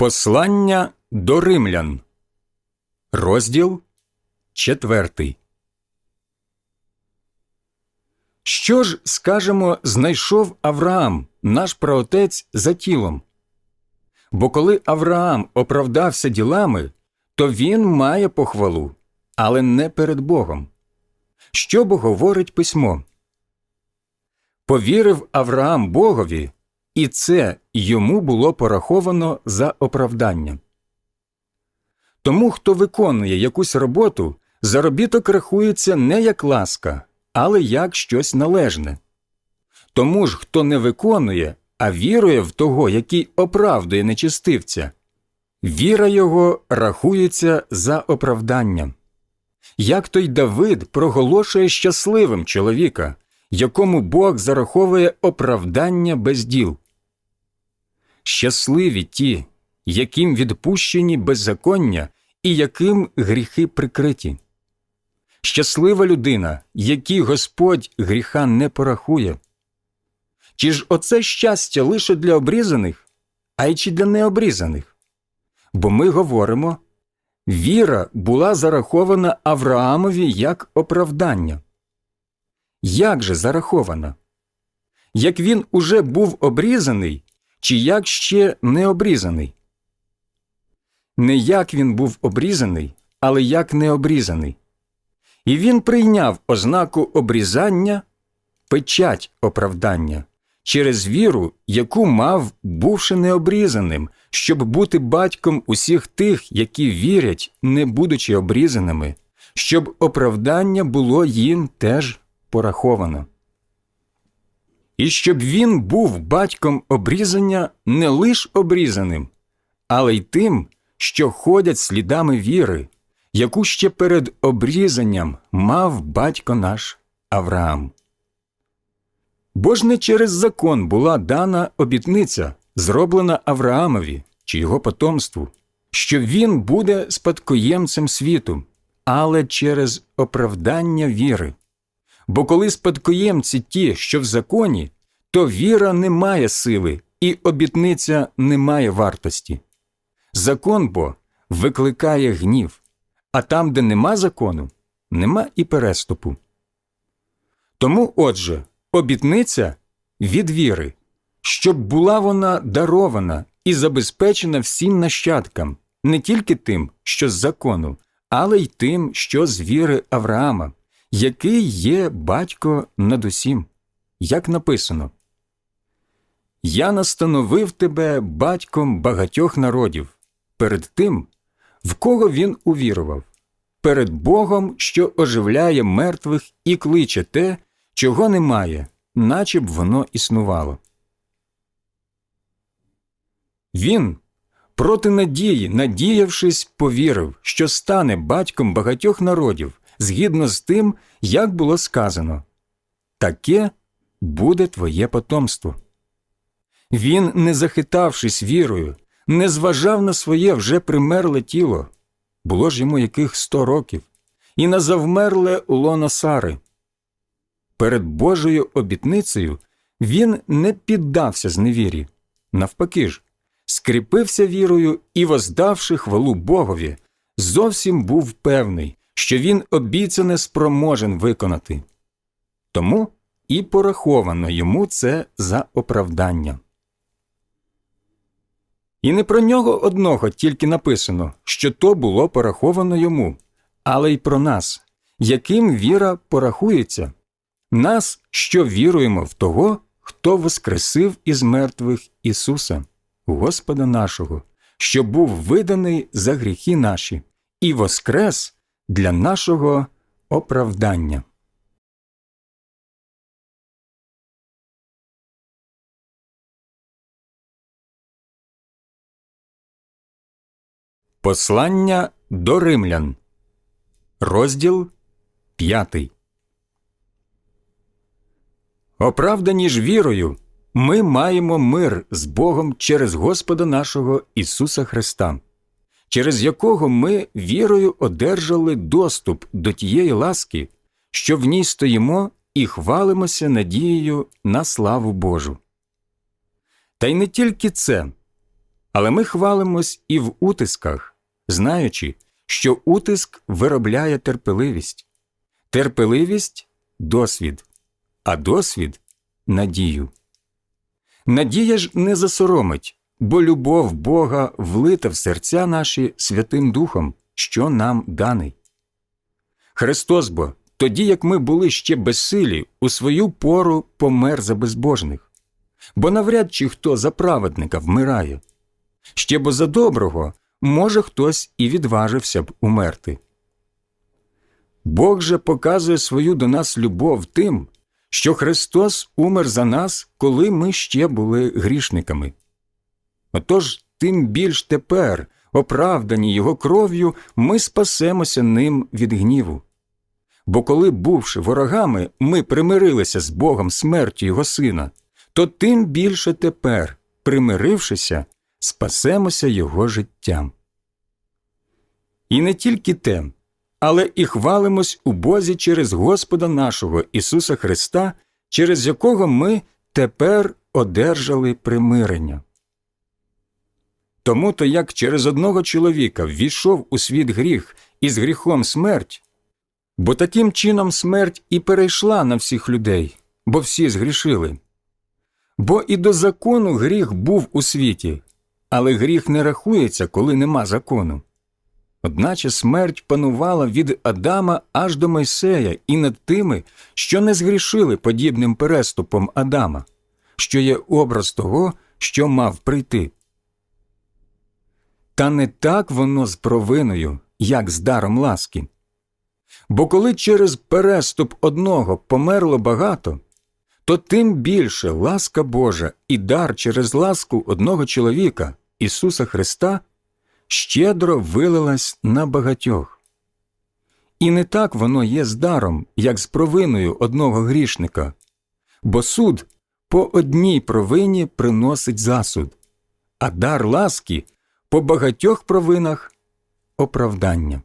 Послання до римлян, розділ четвертий. Що ж, скажемо, знайшов Авраам, наш праотець, за тілом? Бо коли Авраам оправдався ділами, то він має похвалу, але не перед Богом. Що бо говорить письмо? Повірив Авраам Богові, і це йому було пораховано за оправдання. Тому, хто виконує якусь роботу, заробіток рахується не як ласка, але як щось належне. Тому ж, хто не виконує, а вірує в того, який оправдує нечистивця, віра його рахується за оправданням. Як той Давид проголошує щасливим чоловіка, якому Бог зараховує оправдання без діл. Щасливі ті, яким відпущені беззаконня і яким гріхи прикриті. Щаслива людина, якій Господь гріха не порахує. Чи ж оце щастя лише для обрізаних, а й чи для необрізаних? Бо ми говоримо віра була зарахована Авраамові як оправдання. Як же зарахована? Як він уже був обрізаний, чи як ще не обрізаний? Не як він був обрізаний, але як не обрізаний. І він прийняв ознаку обрізання, печать оправдання через віру, яку мав, бувши необрізаним, щоб бути батьком усіх тих, які вірять, не будучи обрізаними, щоб оправдання було їм теж пораховано. І щоб він був батьком обрізання не лиш обрізаним, але й тим, що ходять слідами віри, яку ще перед обрізанням мав батько наш Авраам. Бо ж не через закон була дана обітниця, зроблена Авраамові чи його потомству, що він буде спадкоємцем світу, але через оправдання віри. Бо коли спадкоємці ті, що в законі, то віра не має сили і обітниця не має вартості. Закон бо викликає гнів, а там, де нема закону, нема і переступу. Тому, отже, обітниця від віри, щоб була вона дарована і забезпечена всім нащадкам, не тільки тим, що з закону, але й тим, що з віри Авраама, який є батько над усім, як написано. Я настановив тебе батьком багатьох народів перед тим, в кого він увірував, перед Богом, що оживляє мертвих і кличе те, чого немає, наче б воно існувало. Він, проти надії, надіявшись, повірив, що стане батьком багатьох народів згідно з тим, як було сказано таке буде твоє потомство. Він, не захитавшись вірою, не зважав на своє вже примерле тіло було ж йому яких сто років, і на завмерле лоно Сари. Перед Божою обітницею він не піддався зневірі, навпаки ж, скріпився вірою і, воздавши хвалу Богові, зовсім був певний, що він обіцяне спроможен виконати. Тому і пораховано йому це за оправдання. І не про нього одного тільки написано, що то було пораховано йому, але й про нас, яким віра порахується, нас, що віруємо в того, хто воскресив із мертвих Ісуса, Господа нашого, що був виданий за гріхи наші, і воскрес для нашого оправдання. Послання до римлян, розділ п'ятий. Оправдані ж вірою, ми маємо мир з Богом через Господа нашого Ісуса Христа, через якого ми вірою одержали доступ до тієї ласки, що в ній стоїмо і хвалимося надією на славу Божу. Та й не тільки це. Але ми хвалимось і в утисках, знаючи, що утиск виробляє терпеливість, терпеливість досвід, а досвід надію. Надія ж не засоромить, бо любов Бога влита в серця наші Святим Духом, що нам даний. Христос бо, тоді як ми були ще безсилі, у свою пору помер за безбожних, бо навряд чи хто за праведника вмирає. Ще бо за доброго може хтось і відважився б умерти. Бог же показує свою до нас любов тим, що Христос умер за нас, коли ми ще були грішниками. Отож, тим більш тепер, оправдані Його кров'ю, ми спасемося ним від гніву. Бо коли, бувши ворогами, ми примирилися з Богом смертю Його Сина, то тим більше тепер, примирившися, спасемося Його життям. І не тільки те, але і хвалимось у Бозі через Господа нашого Ісуса Христа, через якого ми тепер одержали примирення. Тому то як через одного чоловіка ввійшов у світ гріх і з гріхом смерть, бо таким чином смерть і перейшла на всіх людей, бо всі згрішили. Бо і до закону гріх був у світі, але гріх не рахується, коли нема закону. Одначе смерть панувала від Адама аж до Мойсея і над тими, що не згрішили подібним переступом Адама, що є образ того, що мав прийти. Та не так воно з провиною, як з даром ласки. Бо коли через переступ одного померло багато, то тим більше ласка Божа і дар через ласку одного чоловіка, Ісуса Христа, щедро вилилась на багатьох. І не так воно є з даром, як з провиною одного грішника, бо суд по одній провині приносить засуд, а дар ласки по багатьох провинах оправдання.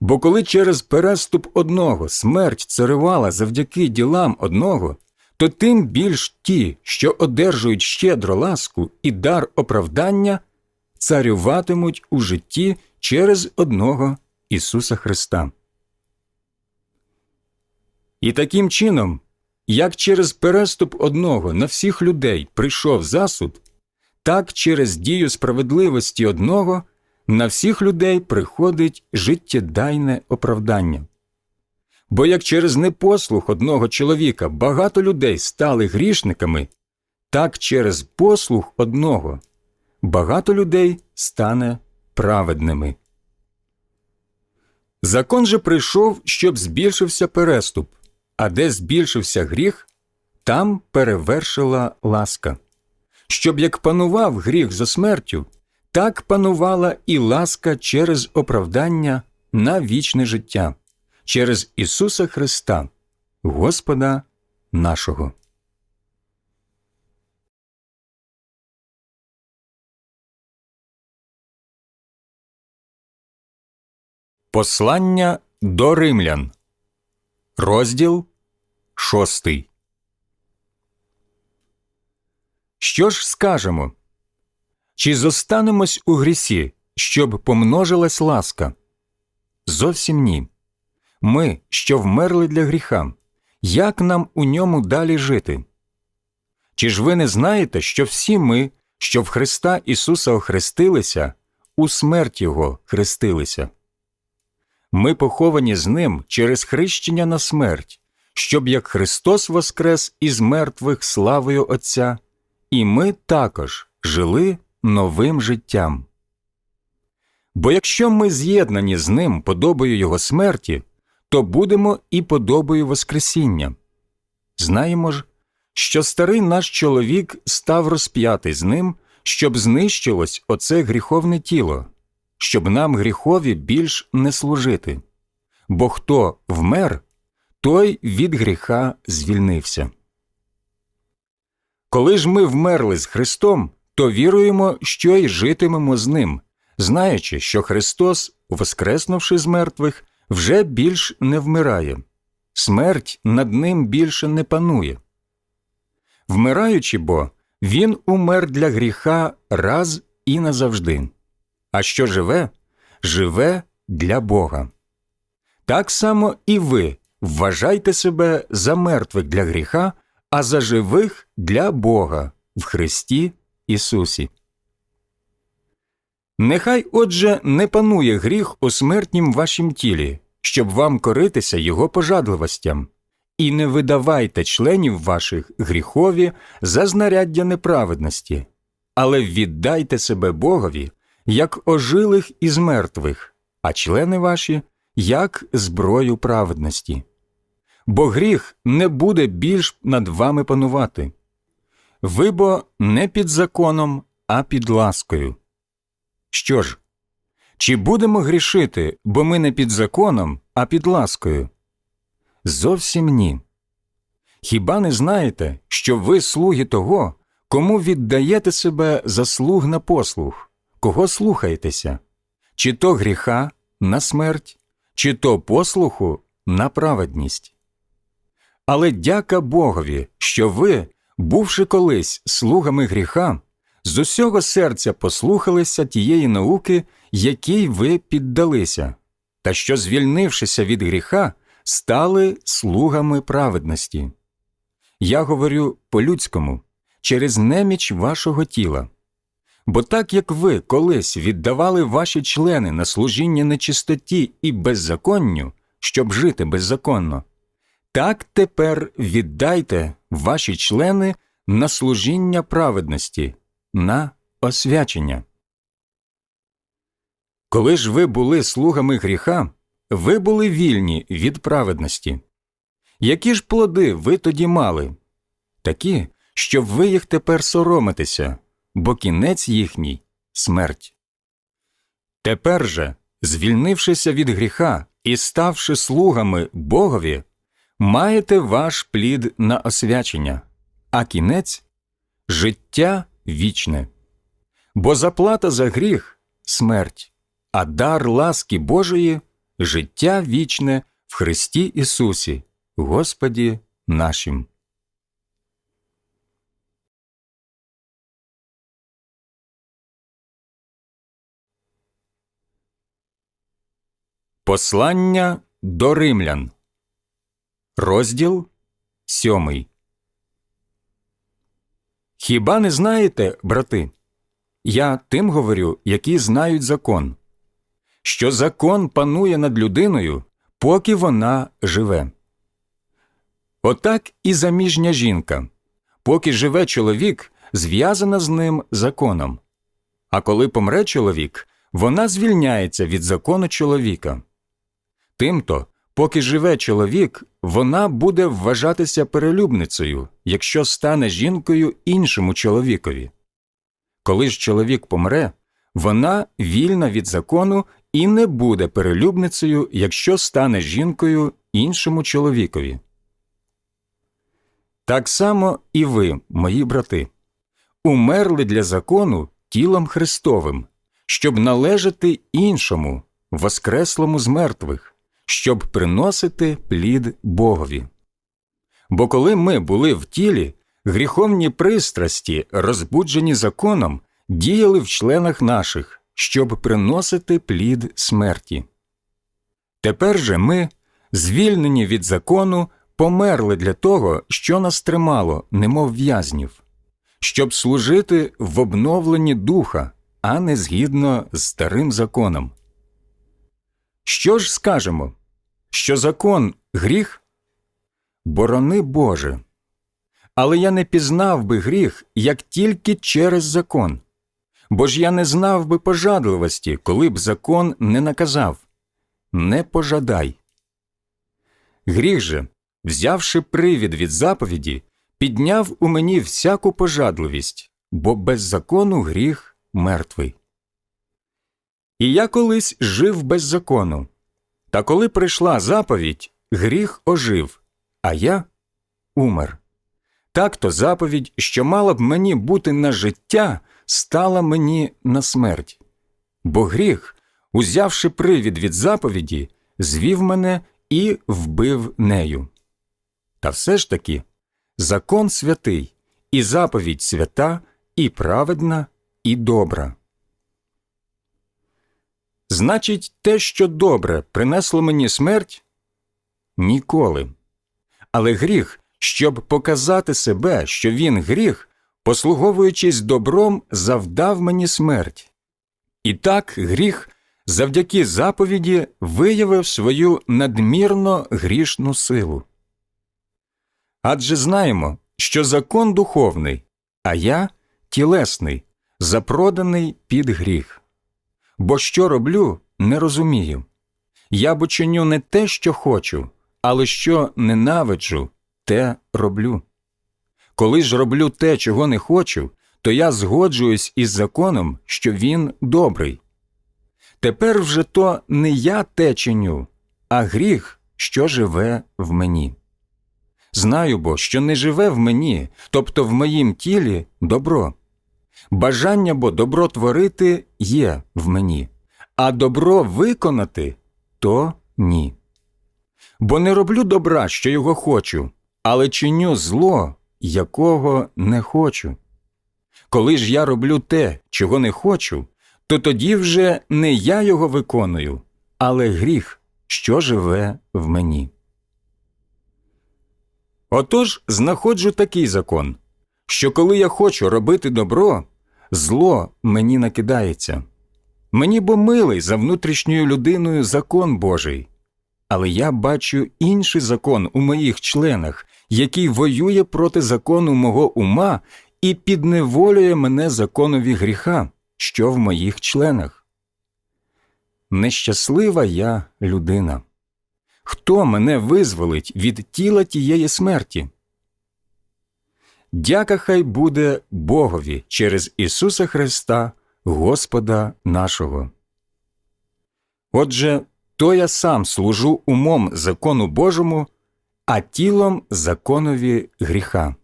Бо коли через переступ одного смерть царювала завдяки ділам одного, то тим більш ті, що одержують щедро ласку і дар оправдання, царюватимуть у житті через одного Ісуса Христа. І таким чином, як через переступ одного на всіх людей прийшов засуд, так через дію справедливості одного на всіх людей приходить життєдайне оправдання. Бо як через непослух одного чоловіка багато людей стали грішниками, так через послух одного багато людей стане праведними. Закон же прийшов, щоб збільшився переступ, а де збільшився гріх, там перевершила ласка. Щоб як панував гріх за смертю, так панувала і ласка через оправдання на вічне життя, через Ісуса Христа, Господа нашого. Послання до римлян. Розділ шостий. Що ж скажемо? Чи зостанемось у грісі, щоб помножилась ласка? Зовсім ні. Ми, що вмерли для гріха, як нам у ньому далі жити? Чи ж ви не знаєте, що всі ми, що в Христа Ісуса охрестилися, у смерть Його хрестилися? Ми поховані з Ним через хрещення на смерть, щоб як Христос воскрес із мертвих славою Отця, і ми також жили новим життям. Бо якщо ми з'єднані з Ним подобою Його смерті, то будемо і подобою Воскресіння. Знаємо ж, що старий наш чоловік став розп'ятий з ним, щоб знищилось оце гріховне тіло, щоб нам гріхові більш не служити. Бо хто вмер, той від гріха звільнився. Коли ж ми вмерли з Христом, то віруємо, що й житимемо з Ним, знаючи, що Христос, воскреснувши з мертвих, вже більш не вмирає, смерть над ним більше не панує. Вмираючи бо, Він умер для гріха раз і назавжди, а що живе, живе для Бога. Так само і ви вважайте себе за мертвих для гріха, а за живих для Бога в Христі Ісусі. Нехай отже не панує гріх у смертнім вашім тілі, щоб вам коритися його пожадливостям, і не видавайте членів ваших гріхові за знаряддя неправедності, але віддайте себе Богові, як ожилих із мертвих, а члени ваші як зброю праведності. Бо гріх не буде більш над вами панувати. Ви бо не під законом, а під ласкою. Що ж, чи будемо грішити, бо ми не під законом, а під ласкою? Зовсім ні. Хіба не знаєте, що ви слуги того, кому віддаєте себе за слуг на послуг, кого слухаєтеся, чи то гріха на смерть, чи то послуху на праведність? Але дяка Богові, що ви, бувши колись слугами гріха, з усього серця послухалися тієї науки, якій ви піддалися, та що, звільнившися від гріха, стали слугами праведності. Я говорю по-людському, через неміч вашого тіла. Бо так як ви колись віддавали ваші члени на служіння нечистоті і беззаконню, щоб жити беззаконно, так тепер віддайте ваші члени на служіння праведності, на освячення. Коли ж ви були слугами гріха, ви були вільні від праведності. Які ж плоди ви тоді мали? Такі, що ви їх тепер соромитеся, бо кінець їхній смерть. Тепер же, звільнившися від гріха і ставши слугами Богові, маєте ваш плід на освячення, а кінець життя вічне. Бо заплата за гріх смерть, а дар ласки Божої життя вічне в Христі Ісусі, Господі нашим. Послання до римлян. Розділ сьомий. Хіба не знаєте, брати? Я тим говорю, які знають закон, що закон панує над людиною, поки вона живе. Отак і заміжня жінка, поки живе чоловік, зв'язана з ним законом. А коли помре чоловік, вона звільняється від закону чоловіка. Тимто, поки живе чоловік, вона буде вважатися перелюбницею, якщо стане жінкою іншому чоловікові. Коли ж чоловік помре, вона вільна від закону і не буде перелюбницею, якщо стане жінкою іншому чоловікові. Так само і ви, мої брати, умерли для закону тілом Христовим, щоб належати іншому, воскреслому з мертвих щоб приносити плід Богові. Бо коли ми були в тілі, гріховні пристрасті, розбуджені законом, діяли в членах наших, щоб приносити плід смерті. Тепер же ми, звільнені від закону, померли для того, що нас тримало, немов в'язнів, щоб служити в обновленні духа, а не згідно з старим законом. Що ж скажемо? Що закон гріх? Борони Боже. Але я не пізнав би гріх, як тільки через закон. Бо ж я не знав би пожадливості, коли б закон не наказав не пожадай. Гріх же, взявши привід від заповіді, підняв у мені всяку пожадливість, бо без закону гріх мертвий. І я колись жив без закону. Та коли прийшла заповідь, гріх ожив, а я умер. Так то заповідь, що мала б мені бути на життя, стала мені на смерть. Бо гріх, узявши привід від заповіді, звів мене і вбив нею. Та все ж таки закон святий і заповідь свята, і праведна, і добра. Значить, те, що добре принесло мені смерть? Ніколи. Але гріх, щоб показати себе, що він гріх, послуговуючись добром, завдав мені смерть. І так гріх завдяки заповіді виявив свою надмірно грішну силу. Адже знаємо, що закон духовний, а я тілесний, запроданий під гріх. Бо що роблю, не розумію. Я бо чиню не те, що хочу, але що ненавиджу, те роблю. Коли ж роблю те, чого не хочу, то я згоджуюсь із законом, що він добрий. Тепер вже то не я те чиню, а гріх, що живе в мені. Знаю бо, що не живе в мені, тобто в моїм тілі добро. Бажання бо добро творити є в мені, а добро виконати то ні. Бо не роблю добра, що його хочу, але чиню зло, якого не хочу. Коли ж я роблю те, чого не хочу, то тоді вже не я його виконую, але гріх, що живе в мені. Отож знаходжу такий закон, що коли я хочу робити добро, зло мені накидається. Мені бо милий за внутрішньою людиною закон Божий, але я бачу інший закон у моїх членах, який воює проти закону мого ума і підневолює мене законові гріха, що в моїх членах. Нещаслива я людина. Хто мене визволить від тіла тієї смерті? Дяка хай буде Богові через Ісуса Христа, Господа нашого. Отже, то я сам служу умом закону Божому, а тілом законові гріха.